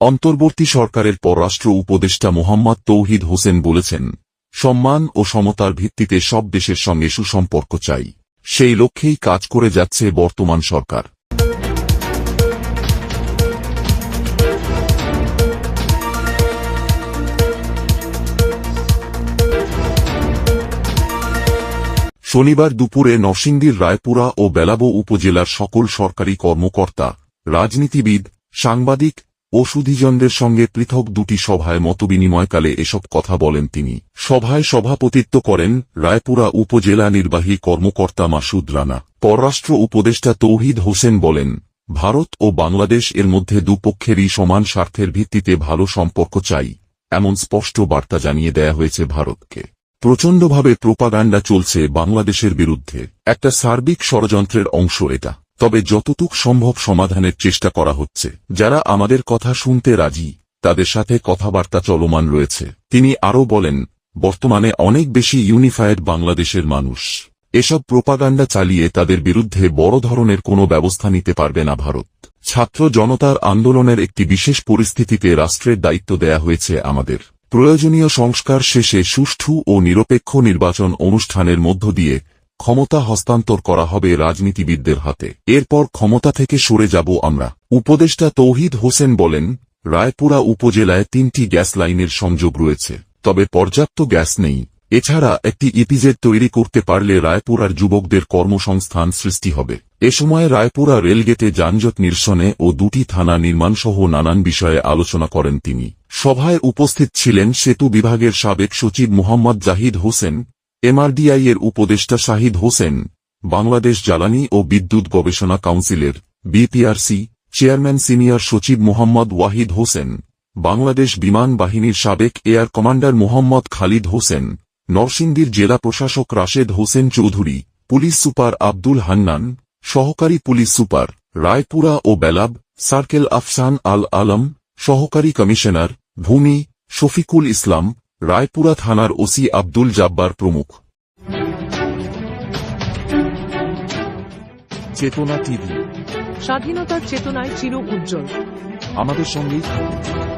অন্তর্বর্তী সরকারের পররাষ্ট্র উপদেষ্টা মোহাম্মদ তৌহিদ হোসেন বলেছেন, সম্মান ও সমতার ভিত্তিতে সব দেশের সঙ্গে সুসম্পর্ক চাই। সেই লক্ষ্যেই কাজ করে যাচ্ছে বর্তমান সরকার। শনিবার দুপুরে নরসিংদীর রায়পুরা ও বেলাবো উপজেলার সকল সরকারি কর্মকর্তা, রাজনীতিবিদ, সাংবাদিক ও সুধীজনদের সঙ্গে পৃথক দুটি সভায় মতবিনিময়কালে এসব কথা বলেন তিনি। সভায় সভাপতিত্ব করেন রায়পুরা উপজেলা নির্বাহী কর্মকর্তা মাসুদ রানা। পররাষ্ট্র উপদেষ্টা তৌহিদ হোসেন বলেন, ভারত ও বাংলাদেশ এর মধ্যে দুপক্ষেরই সমান স্বার্থের ভিত্তিতে ভালো সম্পর্ক চাই এমন স্পষ্ট বার্তা জানিয়ে দেয়া হয়েছে ভারতকে। প্রচণ্ডভাবে প্রোপাগান্ডা চলছে বাংলাদেশের বিরুদ্ধে। একটা সার্বিক ষড়যন্ত্রের অংশ এটা। তবে যতটুক সম্ভব সমাধানের চেষ্টা করা হচ্ছে। যারা আমাদের কথা শুনতে রাজি, তাদের সাথে কথাবার্তা চলমান রয়েছে। তিনি আরও বলেন, বর্তমানে অনেক বেশি ইউনিফায়েড বাংলাদেশের মানুষ। এসব প্রোপাগান্ডা চালিয়ে তাদের বিরুদ্ধে বড় ধরনের কোনো ব্যবস্থা নিতে পারবে না ভারত। ছাত্র জনতার আন্দোলনের একটি বিশেষ পরিস্থিতিতে রাষ্ট্রের দায়িত্ব দেয়া হয়েছে আমাদের। প্রয়োজনীয় সংস্কার শেষে সুষ্ঠু ও নিরপেক্ষ নির্বাচন অনুষ্ঠানের মধ্য দিয়ে ক্ষমতা হস্তান্তর করা হবে রাজনীতিবিদদের হাতে। এরপর ক্ষমতা থেকে সরে যাব আমরা। উপদেষ্টা তৌহিদ হোসেন বলেন, রায়পুরা উপজেলায় তিনটি গ্যাস লাইনের সংযোগ রয়েছে, তবে পর্যাপ্ত গ্যাস নেই। এছাড়া একটি ইপিজেড তৈরি করতে পারলে রায়পুরার যুবকদের কর্মসংস্থান সৃষ্টি হবে। এ সময় রায়পুরা রেলগেটে যানজট নিরসনে ও দুটি থানা নির্মাণসহ নানান বিষয়ে আলোচনা করেন তিনি। সভায় উপস্থিত ছিলেন সেতু বিভাগের সাবেক সচিব মোহাম্মদ জাহিদ হোসেন এমআরডিআই এর উপদেষ্টা শাহিদ হোসেন, বাংলাদেশ জ্বালানি ও বিদ্যুৎ গবেষণা কাউন্সিলের বিপিআরসি চেয়ারম্যান সিনিয়র সচিব মোহাম্মদ ওয়াহিদ হোসেন, বাংলাদেশ বিমান বাহিনীর সাবেক এয়ার কমান্ডার মোহাম্মদ খালিদ হোসেন, নরসিংদীর জেলা প্রশাসক রাশেদ হোসেন চৌধুরী, পুলিশ সুপার আব্দুল হান্নান, সহকারী পুলিশ সুপার রায়পুরা ও বেলাব, সার্কেল আফসান আল আলম, সহকারী কমিশনার ভূমি শফিকুল ইসলাম রায়পুরা থানার ওসি আব্দুল জাব্বার প্রমুখ। চেতনা টিভি। স্বাধীনতার চেতনায় চির উজ্জ্বল। আমাদের সঙ্গেই থাকুন।